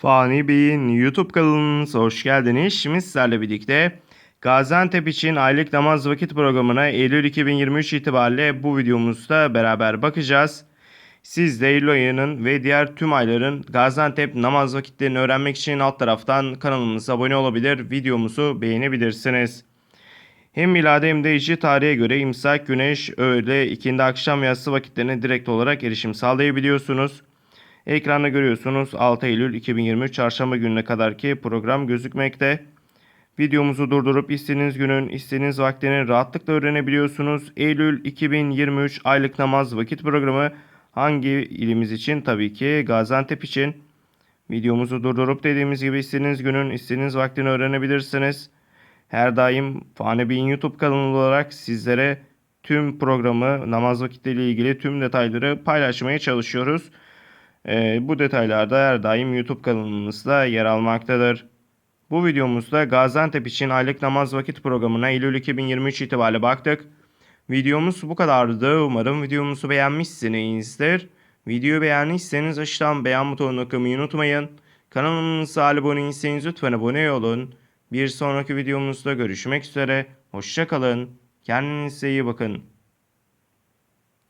Fani Bey'in YouTube kanalınıza hoş geldiniz. Şimdi sizlerle birlikte Gaziantep için aylık namaz vakit programına Eylül 2023 itibariyle bu videomuzda beraber bakacağız. Siz de Eylül ayının ve diğer tüm ayların Gaziantep namaz vakitlerini öğrenmek için alt taraftan kanalımıza abone olabilir, videomuzu beğenebilirsiniz. Hem miladi hem de hicri tarihe göre imsak, güneş, öğle, ikindi, akşam ve yatsı vakitlerine direkt olarak erişim sağlayabiliyorsunuz. Ekranda görüyorsunuz 6 Eylül 2023 Çarşamba gününe kadarki program gözükmekte. Videomuzu durdurup istediğiniz günün, istediğiniz vaktini rahatlıkla öğrenebiliyorsunuz. Eylül 2023 aylık namaz vakit programı hangi ilimiz için? Tabii ki Gaziantep için. Videomuzu durdurup dediğimiz gibi istediğiniz günün, istediğiniz vaktini öğrenebilirsiniz. Her daim Fani Bey'in YouTube kanalı olarak sizlere tüm programı, namaz vakitleriyle ilgili tüm detayları paylaşmaya çalışıyoruz. Ee, bu detaylarda her daim YouTube kanalımızda yer almaktadır. Bu videomuzda Gaziantep için aylık namaz vakit programına Eylül 2023 itibariyle baktık. Videomuz bu kadardı. Umarım videomuzu beğenmişsinizdir. Videoyu beğendiyseniz aşağıdan beğen butonuna kılmayı unutmayın. Kanalımıza abone değilseniz lütfen abone olun. Bir sonraki videomuzda görüşmek üzere. Hoşçakalın. Kendinize iyi bakın.